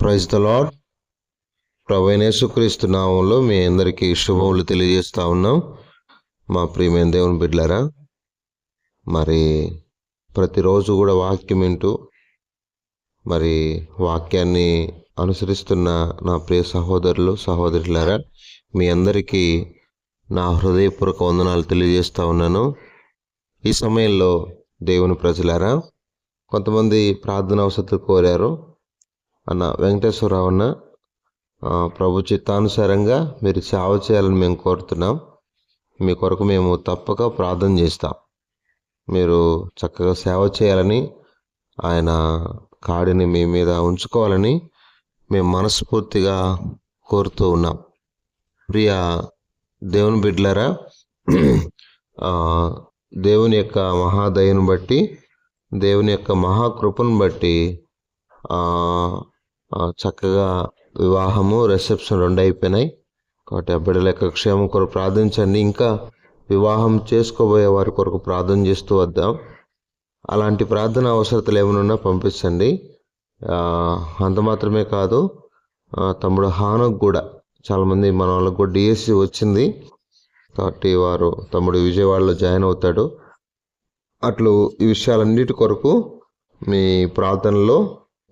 Praise the lord ప్రవీణేశ్వక్రీస్తు నామంలో మీ అందరికీ శుభములు తెలియజేస్తూ ఉన్నాం. మా ప్రియమైన దేవుని బిడ్డలారా మరి ప్రతిరోజు కూడా వాక్యం వింటూ మరి వాక్యాన్ని అనుసరిస్తున్న నా ప్రియ సహోదరులు సహోదరులారా మీ అందరికీ నా హృదయపూర్వక వందనాలు తెలియజేస్తూ ఉన్నాను. ఈ సమయంలో దేవుని ప్రజలారా కొంతమంది ప్రార్థన అవసరం కోరారు. అన్న వెంకటేశ్వరరావు అన్న ప్రభు చిత్తానుసారంగా మీరు సేవ చేయాలని మేము కోరుతున్నాం. మీ కొరకు మేము తప్పక ప్రార్థన చేస్తాం. మీరు చక్కగా సేవ చేయాలని ఆయన కాడిని మీ మీద ఉంచుకోవాలని మేము మనస్ఫూర్తిగా కోరుతూ ఉన్నాం. ప్రియ దేవుని బిడ్లరా దేవుని యొక్క మహాదయను బట్టి దేవుని యొక్క మహాకృపను బట్టి చక్కగా వివాహము రిసెప్షన్ రెండు అయిపోయినాయి. కాబట్టి ఆ బిడ్డల యొక్క క్షేమం కొరకు ప్రార్థించండి. ఇంకా వివాహం చేసుకోబోయే వారి కొరకు ప్రార్థన చేస్తూ వద్దాం. అలాంటి ప్రార్థన అవసరతలు ఏమైనా ఉన్నా పంపించండి. అంత మాత్రమే కాదు తమ్ముడు హానకు కూడా చాలామంది మన వాళ్ళకు కూడా డిఎస్సి వచ్చింది. కాబట్టి వారు తమ్ముడు విజయవాడలో జాయిన్ అవుతాడు. అట్లు ఈ విషయాలన్నిటి కొరకు మీ ప్రార్థనలో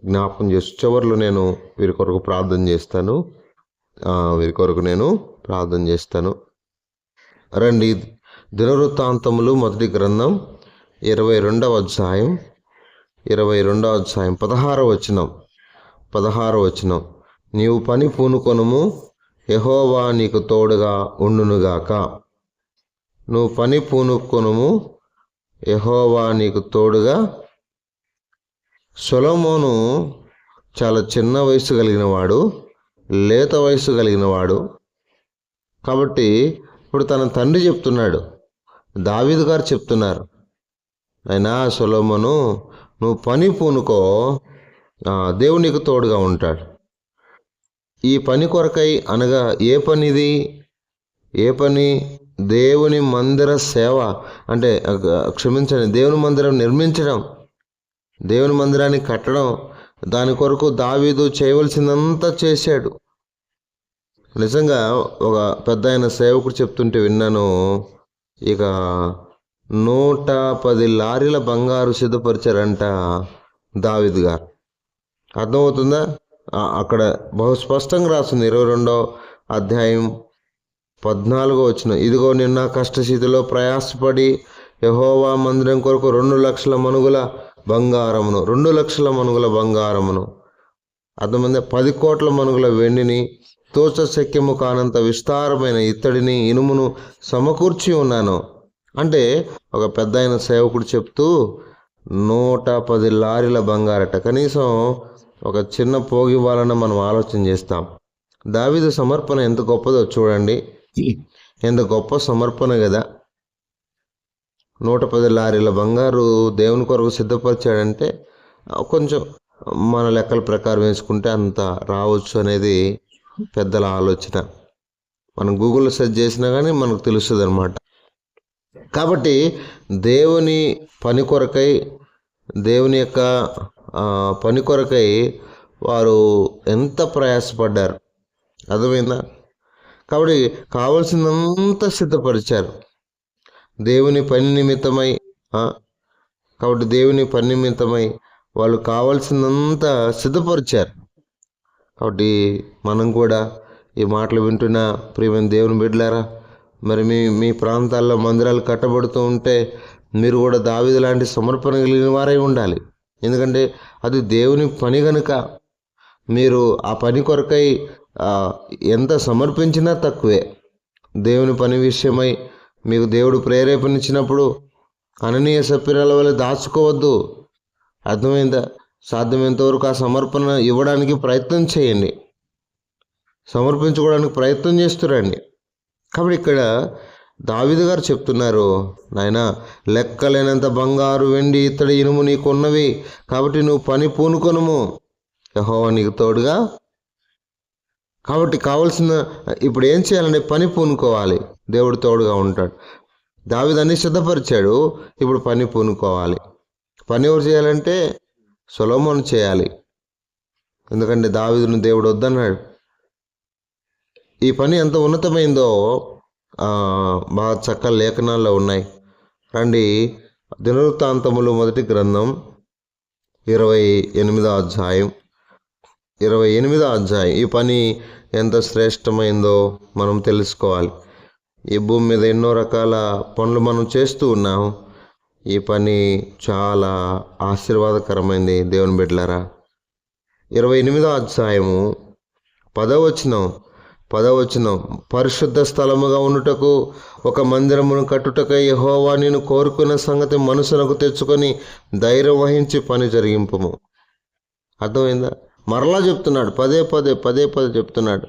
జ్ఞాపకం చేస్తూ చివరిలో నేను వీరి కొరకు ప్రార్థన చేస్తాను. వీరి కొరకు నేను ప్రార్థన చేస్తాను. రండి దినవృత్తాంతములు మొదటి గ్రంథం ఇరవై రెండవ అధ్యాయం ఇరవై రెండవ అధ్యాయం పదహారవ వచనం పదహారవ వచనం. నీవు పని పూనుకొనుము యహోవా నీకు తోడుగా ఉండునుగాక. నువ్వు పని పూనుకొనుము యహోవా నీకు తోడుగా సొలమోను చాలా చిన్న వయసు కలిగిన వాడు లేత వయసు కలిగిన వాడు కాబట్టి ఇప్పుడు తన తండ్రి చెప్తున్నాడు దావీదు గారు చెప్తున్నారు అయినా సొలమోను నువ్వు పని పూనుకో దేవునికి దేవుడు నీకు తోడుగా ఉంటాడు. ఈ పని కొరకై అనగా ఏ పనిది? ఏ పని? దేవుని మందిర సేవ అంటే క్షమించండి దేవుని మందిరం నిర్మించడం. దేవుని మందిరాన్ని కట్టడం దాని కొరకు దావీదు చేయవలసిందంతా చేశాడు. నిజంగా ఒక పెద్ద ఆయన సేవకుడు చెప్తుంటే విన్నాను ఇక నూట పది లారీల బంగారు సిద్ధపరిచారంట దావిద్ గారు. అర్థమవుతుందా? అక్కడ బహు స్పష్టంగా రాస్తుంది ఇరవై రెండో అధ్యాయం పద్నాలుగో వచ్చిన ఇదిగో నిన్న కష్టస్థితిలో ప్రయాసపడి యహోవా మందిరం కొరకు రెండు లక్షల మనుగుల బంగారమును రెండు లక్షల మనుగుల బంగారమును అంతమంది పది కోట్ల మనుగుల వెండిని తోచ శక్యము కానంత విస్తారమైన ఇత్తడిని ఇనుమును సమకూర్చి ఉన్నాను. అంటే ఒక పెద్ద అయిన సేవకుడు చెప్తూ నూట పది లారీల బంగారట కనీసం ఒక చిన్న పోగి ఇవ్వాలని మనం ఆలోచన చేస్తాం. దావిద సమర్పణ ఎంత గొప్పదో చూడండి. ఎంత గొప్ప సమర్పణ కదా నూట పది లారీల బంగారు దేవుని కొరకు సిద్ధపరిచాడంటే కొంచెం మన లెక్కల ప్రకారం వేసుకుంటే అంత రావచ్చు అనేది పెద్దల ఆలోచన. మనం గూగుల్లో సెర్చ్ చేసినా కానీ మనకు తెలుస్తుంది అనమాట కాబట్టి దేవుని పని కొరకై దేవుని యొక్క పని కొరకై వారు ఎంత ప్రయాసపడ్డారు? అర్థమైందా? కాబట్టి కావాల్సినంత సిద్ధపరిచారు. దేవుని పని నిమిత్తమై కాబట్టి దేవుని పని నిమిత్తమై వాళ్ళు కావాల్సిందంతా సిద్ధపరిచారు. కాబట్టి మనం కూడా ఈ మాటలు వింటున్న ప్రియమైన దేవుని బిడ్డలారా మరి మీ మీ ప్రాంతాల్లో మందిరాలు కట్టబడుతూ ఉంటే మీరు కూడా దావిది లాంటి సమర్పణ కలిగిన వారై ఉండాలి. ఎందుకంటే అది దేవుని పని కనుక మీరు ఆ పని కొరకై ఎంత సమర్పించినా తక్కువే. దేవుని పని విషయమై మీకు దేవుడు ప్రేరేపణించినప్పుడు అననీయ సప్పిరాల వల్ల దాచుకోవద్దు. అర్థమైందా? సాధ్యమైనంతవరకు ఆ సమర్పణ ఇవ్వడానికి ప్రయత్నం చేయండి. సమర్పించుకోవడానికి ప్రయత్నం చేస్తురండి. కాబట్టి ఇక్కడ దావిదు గారు చెప్తున్నారు నాయన లెక్కలేనంత బంగారు వెండి ఇత్తడి ఇనుము నీకున్నవి కాబట్టి నువ్వు పని పూనుకొనుము. యహోవా నీకు తోడుగా కాబట్టి కావలసిన ఇప్పుడు ఏం చేయాలంటే పని పూనుకోవాలి. దేవుడు తోడుగా ఉంటాడు. దావిదు సిద్ధపరిచాడు. ఇప్పుడు పని పూనుకోవాలి. పని ఎవరు చేయాలంటే సొలమోన్ చేయాలి. ఎందుకంటే దావీదును దేవుడు వద్దన్నాడు. ఈ పని ఎంత ఉన్నతమైందో బాగా చక్కగా లేఖనాల్లో ఉన్నాయి. రండి దినవృత్తాంతములు మొదటి గ్రంథం ఇరవై ఎనిమిదో అధ్యాయం. ఇరవై ఎనిమిదో అధ్యాయం. ఈ పని ఎంత శ్రేష్టమైందో మనం తెలుసుకోవాలి. ఈ భూమి మీద ఎన్నో రకాల పనులు మనం చేస్తూ ఉన్నాం. ఈ పని చాలా ఆశీర్వాదకరమైంది. దేవుని బిడ్డలారా ఇరవై ఎనిమిదో అధ్యాయము పదవచనం పదవచనం పరిశుద్ధ స్థలముగా ఉండుటకు ఒక మందిరమును కట్టుటకై యహోవా నేను కోరుకున్న సంగతి మనసునకు తెచ్చుకొని ధైర్యం వహించి పని జరిగింపము. అర్థమైందా? మరలా చెప్తున్నాడు పదే పదే పదే పదే చెప్తున్నాడు.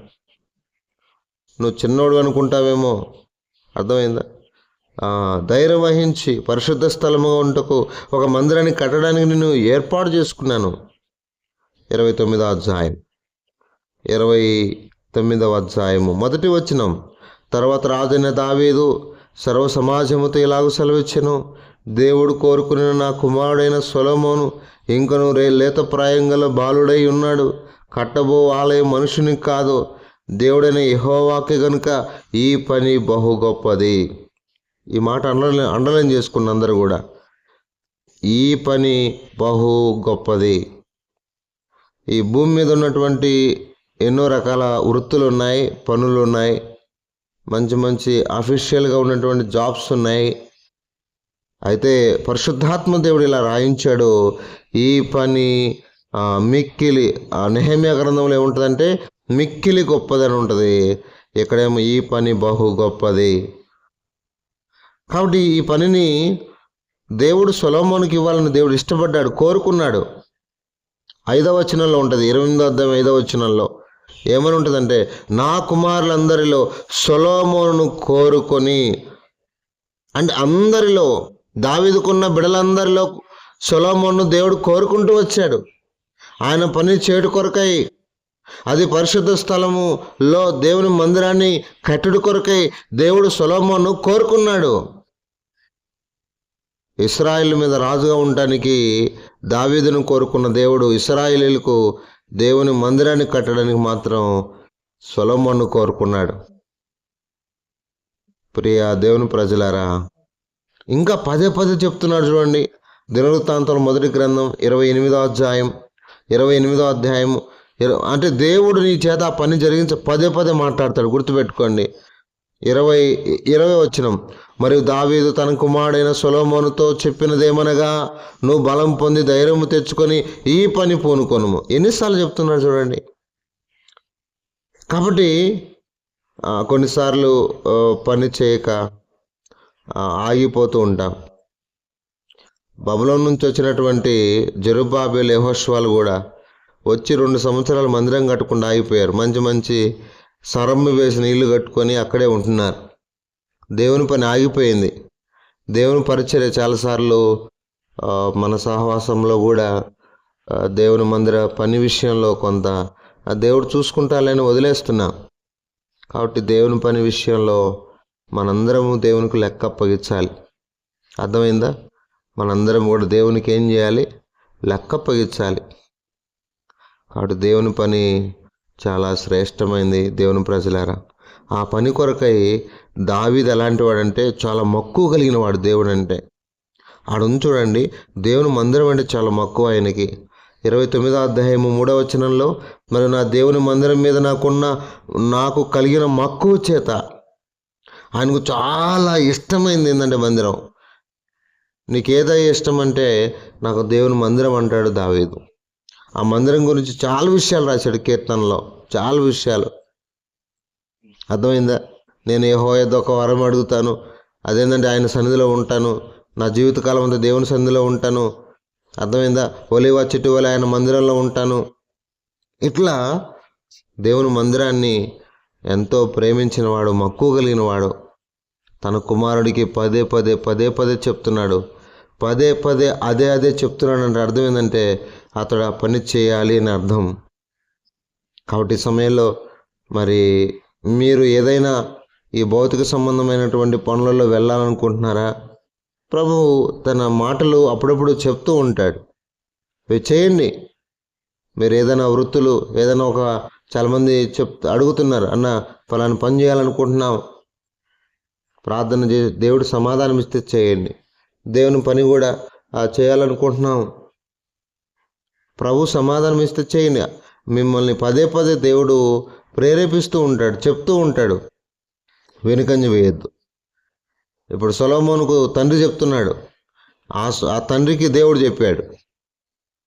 నువ్వు చిన్నోడు అనుకుంటావేమో అర్థమైందా? ధైర్యం వహించి పరిశుద్ధ స్థలముగా ఉంటకు ఒక మందిరాన్ని కట్టడానికి నేను ఏర్పాటు చేసుకున్నాను. ఇరవై తొమ్మిదో అధ్యాయం. ఇరవై తొమ్మిదవ అధ్యాయము. మొదటి వచనం తర్వాత రాజైన దావీదు సర్వ సమాజముతో ఇలాగ సెలవిచ్చెను. దేవుడు కోరుకున్న నా కుమారుడైన సొలమోను ఇంకను రే లేత ప్రాయంగల బాలుడై ఉన్నాడు. కట్టబో ఆలయం మనుషునికి కాదు. దేవుడైన యహోవాకి గనుక ఈ పని బహు గొప్పది. ఈ మాట అండర్లైన్ అండర్లైన్ చేసుకున్న అందరూ కూడా ఈ పని బహు గొప్పది. ఈ భూమి మీద ఉన్నటువంటి ఎన్నో రకాల వృత్తులు ఉన్నాయి పనులు ఉన్నాయి మంచి మంచి అఫీషియల్గా ఉన్నటువంటి జాబ్స్ ఉన్నాయి. అయితే పరిశుద్ధాత్మ దేవుడు ఇలా రాయించాడు. ఈ పని మిక్కిలి ఆ నెహమ్య గ్రంథంలో ఏముంటుందంటే మిక్కిలి గొప్పదని ఉంటుంది. ఇక్కడేమో ఈ పని బహు గొప్పది. కాబట్టి ఈ పనిని దేవుడు సొలోమోనికి ఇవ్వాలని దేవుడు ఇష్టపడ్డాడు కోరుకున్నాడు. ఐదవ వచనంలో ఉంటుంది ఇరవై ఎనిమిదో అర్థం ఐదవ వచనంలో. ఏమని ఉంటుందంటే నా కుమారులందరిలో సొలోమోను కోరుకొని అంటే అందరిలో దావిదుకున్న బిడలందరిలో సొలోమోను దేవుడు కోరుకుంటూ వచ్చాడు. ఆయన పని చేటు కొరకై అది పరిశుద్ధ స్థలములో దేవుని మందిరాన్ని కట్టుడు కొరకై దేవుడు సొలోమోను కోరుకున్నాడు. ఇస్రాయిల్ మీద రాజుగా ఉండటానికి దావీదును కోరుకున్న దేవుడు ఇస్రాయిలీలకు దేవుని మందిరాన్ని కట్టడానికి మాత్రం సొలొమోను కోరుకున్నాడు. ప్రియ దేవుని ప్రజలారా ఇంకా పదే పదే చెప్తున్నాడు చూడండి. దినవృత్తాంతం మొదటి గ్రంథం ఇరవై ఎనిమిదో అధ్యాయం ఇరవై ఎనిమిదో అధ్యాయం అంటే దేవుడు నీ చేత ఆ పని జరిగించి పదే పదే మాట్లాడతాడు. గుర్తుపెట్టుకోండి. ఇరవై ఇరవై వచ్చినం మరియు దావీదు తన కుమారుడైన సొలోమోనుతో చెప్పినదేమనగా నువ్వు బలం పొంది ధైర్యము తెచ్చుకొని ఈ పని పూనుకొనుము. ఎన్నిసార్లు చెప్తున్నాడు చూడండి. కాబట్టి కొన్నిసార్లు పని చేయక ఆగిపోతూ ఉంటాం. బబులం నుంచి వచ్చినటువంటి జరుబాబేల్ యహోష్వాలు కూడా వచ్చి రెండు సంవత్సరాలు మందిరం కట్టకుండా ఆగిపోయారు. మంచి మంచి సరమ్మి వేసిన ఇల్లు కట్టుకొని అక్కడే ఉంటున్నారు. దేవుని పని ఆగిపోయింది. దేవుని పరిచర్య చాలాసార్లు మన సహవాసంలో కూడా దేవుని మందిర పని విషయంలో కొంత ఆ దేవుడు చూసుకుంటాలని వదిలేస్తున్నా. కాబట్టి దేవుని పని విషయంలో మనందరము దేవునికి లెక్క అప్పగించాలి అర్థమైందా? మనందరం కూడా దేవునికి ఏం చేయాలి? లెక్క అప్పగించాలి కాబట్టి దేవుని పని చాలా శ్రేష్టమైంది దేవుని ప్రజలారా. ఆ పని కొరకై దావీదు ఎలాంటి వాడంటే చాలా మక్కువ కలిగిన వాడు దేవుడు అంటే ఆడుంది చూడండి దేవుని మందిరం అంటే చాలా మక్కువ ఆయనకి. ఇరవై తొమ్మిదో అధ్యాయము మూడవ వచనంలో మరి నా దేవుని మందిరం మీద నాకున్న నాకు కలిగిన మక్కువ చేత ఆయనకు చాలా ఇష్టమైంది ఏంటంటే మందిరం. నీకేదో ఇష్టం అంటే నాకు దేవుని మందిరం అంటాడు దావీదు. ఆ మందిరం గురించి చాలా విషయాలు రాశాడు కీర్తనలో. చాలా విషయాలు. అర్థమైందా? నేను ఏ హోయేదో ఒక వరం అడుగుతాను. అదేంటంటే ఆయన సన్నిధిలో ఉంటాను. నా జీవితకాలం అంతా దేవుని సన్నిధిలో ఉంటాను. అర్థమైందా? ఒలివ చెట్టు వల్ల ఆయన మందిరంలో ఉంటాను. ఇట్లా దేవుని మందిరాన్ని ఎంతో ప్రేమించిన వాడు మక్కువ కలిగిన వాడు తన కుమారుడికి పదే పదే పదే పదే చెప్తున్నాడు. పదే పదే అదే అదే చెప్తున్నాడు అంటే అర్థం ఏంటంటే అతడు ఆ పని చేయాలి అని అర్థం. కాబట్టి సమయంలో మరి మీరు ఏదైనా ఈ భౌతిక సంబంధమైనటువంటి పనులలో వెళ్ళాలనుకుంటున్నారా? ప్రభువు తన మాటలు అప్పుడప్పుడు చెప్తూ ఉంటాడు. ఇవి చేయండి. మీరు ఏదైనా వృత్తులు ఏదైనా ఒక చాలామంది చెప్ అడుగుతున్నారు అన్న ఫలాని పని చేయాలనుకుంటున్నాం ప్రార్థన చే దేవుడు సమాధానం ఇస్తే చేయండి. దేవుని పని కూడా చేయాలనుకుంటున్నాం. ప్రభు సమాధానం ఇస్తే చేయండి. మిమ్మల్ని పదే పదే దేవుడు ప్రేరేపిస్తూ ఉంటాడు చెప్తూ ఉంటాడు. వెనుకంజ వేయద్దు. ఇప్పుడు సొలోమోనుకు తండ్రి చెప్తున్నాడు. ఆ ఆ తండ్రికి దేవుడు చెప్పాడు.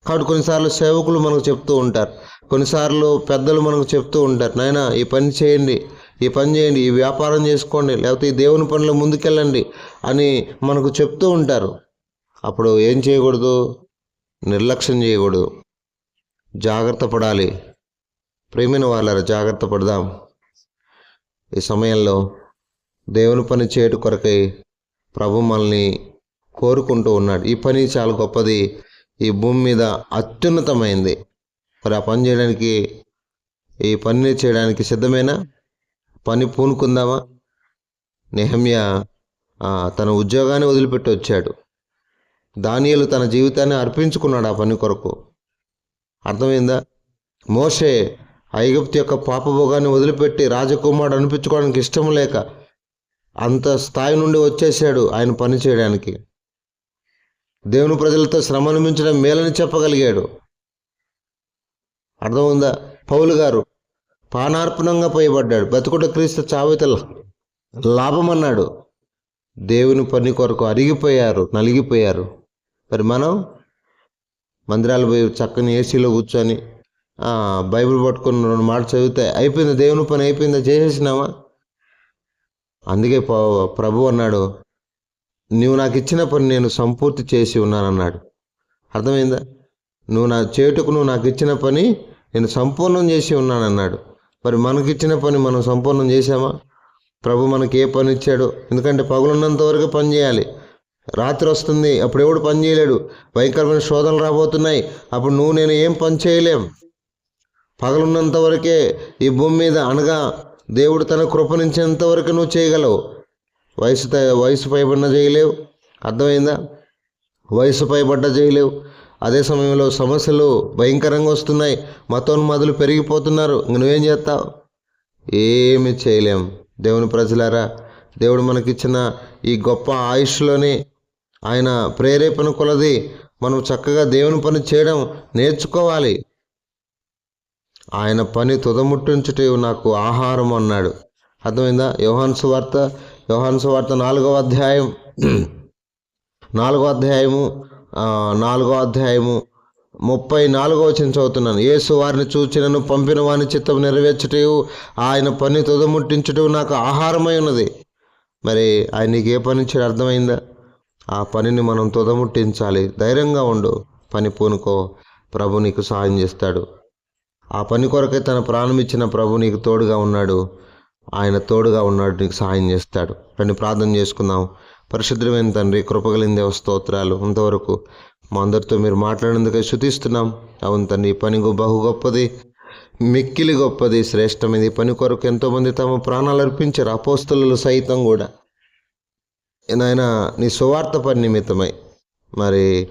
కాబట్టి కొన్నిసార్లు సేవకులు మనకు చెప్తూ ఉంటారు. కొన్నిసార్లు పెద్దలు మనకు చెప్తూ ఉంటారు. నాయన ఈ పని చేయండి. ఈ పని చేయండి ఈ వ్యాపారం చేసుకోండి లేకపోతే ఈ దేవుని పనిలో ముందుకెళ్ళండి అని మనకు చెప్తూ ఉంటారు. అప్పుడు ఏం చేయకూడదు? నిర్లక్ష్యం చేయకూడదు. జాగ్రత్త పడాలి. ప్రేమైన వాళ్ళ జాగ్రత్త పడదాం. ఈ సమయంలో దేవుని పని చేయటం కొరకై ప్రభు మనల్ని కోరుకుంటూ ఉన్నాడు. ఈ పని చాలా గొప్పది. ఈ భూమి మీద అత్యున్నతమైంది. మరి ఆ పని చేయడానికి ఈ పని చేయడానికి సిద్ధమేనా? పని పూనుకుందామా? నెహమ్య తన ఉద్యోగాన్ని వదిలిపెట్టి వచ్చాడు. దానియలు తన జీవితాన్ని అర్పించుకున్నాడు ఆ పని కొరకు. అర్థమైందా? మోషే ఐగుప్తు యొక్క పాపభోగాన్ని వదిలిపెట్టి రాజకుమారుడు అనిపించుకోవడానికి ఇష్టం లేక అంత స్థాయి నుండి వచ్చేసాడు ఆయన పని చేయడానికి. దేవుని ప్రజలతో శ్రమ అనుభవించడం మేలని చెప్పగలిగాడు. అర్థమైందా పౌలు గారు పానార్పణంగా పోయబడ్డాడు. బతుకుట క్రీస్తు చావితల లాభం అన్నాడు దేవుని పని కొరకు అరిగిపోయారు నలిగిపోయారు. మరి మనం మందిరాలు పోయి చక్కని ఏసీలో కూర్చొని బైబిల్ పట్టుకుని రెండు మాటలు చదివితే అయిపోయింది? దేవుని పని అయిపోయిందా? చేసేసినామా అందుకే ప్రభు అన్నాడు నువ్వు నాకు ఇచ్చిన పని నేను సంపూర్తి చేసి ఉన్నానన్నాడు. అర్థమైందా? నువ్వు నా చేటుకు నువ్వు నాకు ఇచ్చిన పని నేను సంపూర్ణం చేసి ఉన్నానన్నాడు. మరి మనకిచ్చిన పని మనం సంపూర్ణం చేశామా? ప్రభు మనకి ఏ పని ఇచ్చాడు ఎందుకంటే పగులున్నంత వరకు పని చేయాలి. రాత్రి వస్తుంది అప్పుడు ఎవడు పని చేయలేడు. భయంకరమైన శోధనలు రాబోతున్నాయి. అప్పుడు నువ్వు నేను ఏం పని చేయలేం. పగలున్నంత వరకే ఈ భూమి మీద అనగా దేవుడు తన కృపణించేంత వరకు నువ్వు చేయగలవు. వయసు వయసు పైబడిన చేయలేవు. అర్థమైందా? వయసు పైబడ్డ చేయలేవు. అదే సమయంలో సమస్యలు భయంకరంగా వస్తున్నాయి. మతోన్మాదులు పెరిగిపోతున్నారు. నువ్వేం చేస్తావు? ఏమి చేయలేం. దేవుని ప్రజలారా దేవుడు మనకిచ్చిన ఈ గొప్ప ఆయుష్లోనే ఆయన ప్రేరేపణ కొలది మనం చక్కగా దేవుని పని చేయడం నేర్చుకోవాలి. ఆయన పని తుదముట్టించుటే నాకు ఆహారం అన్నాడు. అర్థమైందా? యోహాన్ సువార్త యోహాన్ సువార్త నాలుగవ అధ్యాయం నాలుగో అధ్యాయము నాలుగో అధ్యాయము ముప్పై నాలుగో వచ్చిన చదువుతున్నాను. యేసు వారిని చూచినను పంపిన వాని చిత్తం నెరవేర్చుటయు ఆయన పని తుదముట్టించుట నాకు ఆహారమై ఉన్నది. మరి ఆయన నీకు ఏ పని ఇచ్చాడు అర్థమైందా? ఆ పనిని మనం తుదముట్టించాలి. ధైర్యంగా ఉండు. పని పూనుకో. ప్రభు నీకు సహాయం చేస్తాడు. ఆ పని కొరకే తన ప్రాణం ఇచ్చిన ప్రభు నీకు తోడుగా ఉన్నాడు. ఆయన తోడుగా ఉన్నాడు. నీకు సహాయం చేస్తాడు. రండి ప్రార్థన చేసుకుందాం. పరిశుద్ధమైన తండ్రి కృపగలిందే దేవ స్తోత్రాలు ఇంతవరకు మా అందరితో మీరు మాట్లాడినందుకే శుతిస్తున్నాం. అవును తండ్రి ఈ పని బహు గొప్పది మిక్కిలి గొప్పది శ్రేష్టమైనది. పని కొరకు ఎంతోమంది తమ ప్రాణాలు అర్పించారు అపోస్తులు సైతం కూడా. నాయన నీ సువార్త పని నిమిత్తమై. మరి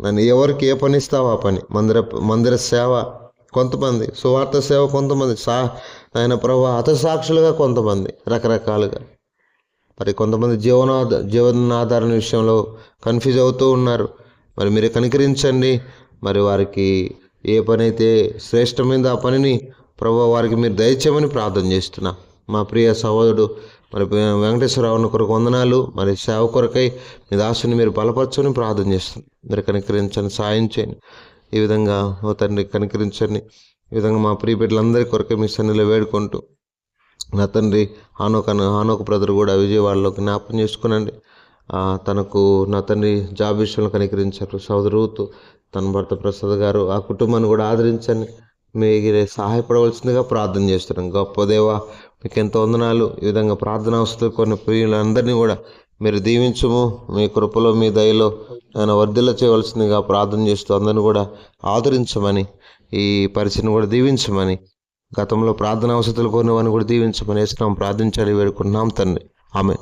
నన్ను ఎవరికి ఏ పని ఇస్తావు ఆ పని? మందిర మందిర సేవ కొంతమంది సువార్త సేవ కొంతమంది సా ఆయన ప్రభు హతసాక్షులుగా కొంతమంది రకరకాలుగా. మరి కొంతమంది జీవనాధ జీవనాధారణ విషయంలో కన్ఫ్యూజ్ అవుతూ ఉన్నారు. మరి మీరు కనికరించండి. మరి వారికి ఏ పని అయితే శ్రేష్టమైందో ఆ పనిని ప్రభు వారికి మీరు దయచేయమని ప్రార్థన చేస్తున్నా. మా ప్రియ సహోదరుడు మరి వెంకటేశ్వరరావుని కొరకు వందనాలు. మరి సేవ కొరకై మీ దాసుని మీరు బలపరచని ప్రార్థన చేస్తున్నాం. మీరు కనికరించండి సాయం చేయండి. ఈ విధంగా ఓ తండ్రి కనికరించండి. ఈ విధంగా మా ప్రియ బిడ్డలందరి కొరకే మీ సన్నిలో వేడుకుంటూ నా తండ్రి హానోక్ అన్న హానోక్ బ్రదర్ కూడా విజయవాడలో జ్ఞాపకం చేసుకునండి. తనకు నా తండ్రి జాబ్ విషయంలో కనికరించారు. సోదరుత్ తన భర్త ప్రసాద్ గారు ఆ కుటుంబాన్ని కూడా ఆదరించండి. మీరు సహాయపడవలసిందిగా ప్రార్థన చేస్తున్నాం. గొప్ప దేవ మీకు ఎంతో వందనాలు. ఈ విధంగా ప్రార్థన అవసరం కొన్ని ప్రియులందరినీ కూడా మీరు దీవించము. మీ కృపలో మీ దయలో నేను వర్ధిల్ల చేయవలసిందిగా ప్రార్థన చేస్తూ అందరిని కూడా ఆదరించమని ఈ పరిచయం కూడా దీవించమని గతంలో ప్రార్థన అవసరాలు కోరిన వారిని కూడా దీవించమని వేస్తున్నాం ప్రార్థించాలి వేడుకున్నాం తండ్రి. ఆమె